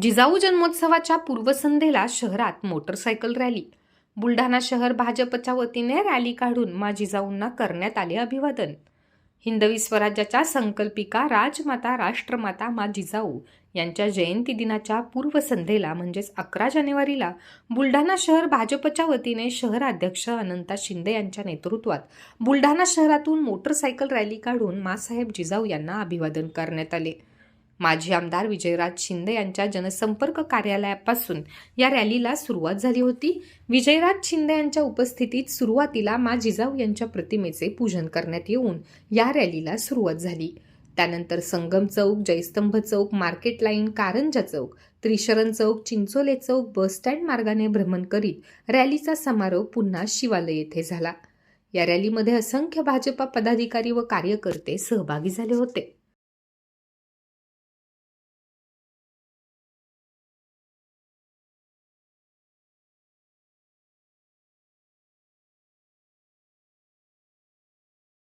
जिजाऊ जन्मोत्सवाच्या पूर्वसंध्येला शहरात motorcycle rally. Buldhana शहर भाजपच्या वतीने रॅली काढून मा जिजाऊंना करण्यात आले अभिवादन. हिंदवी स्वराज्याच्या संकल्पिका राजमाता राष्ट्रमाता मा जिजाऊ यांच्या जयंती दिनाच्या पूर्वसंध्येला म्हणजेच अकरा जानेवारीला बुलढाणा शहर भाजपच्या वतीने शहराध्यक्ष अनंता शिंदे यांच्या नेतृत्वात बुलढाणा शहरातून मोटरसायकल रॅली काढून मासाहेब जिजाऊ यांना अभिवादन करण्यात आले. माजी आमदार विजयराज शिंदे यांच्या जनसंपर्क कार्यालयापासून या रॅलीला सुरुवात झाली होती. विजयराज शिंदे यांच्या उपस्थितीत सुरुवातीला मा जिजाऊ यांच्या प्रतिमेचे पूजन करण्यात येऊन या रॅलीला सुरुवात झाली. त्यानंतर Sangam Chowk Jaistambh Chowk market line Karanja Chowk Trisharan Chowk Chinchole Chowk bus stand मार्गाने भ्रमण करीत रॅलीचा समारोप पुन्हा शिवालय येथे झाला. या रॅलीमध्ये असंख्य भाजपा पदाधिकारी व कार्यकर्ते सहभागी झाले होते.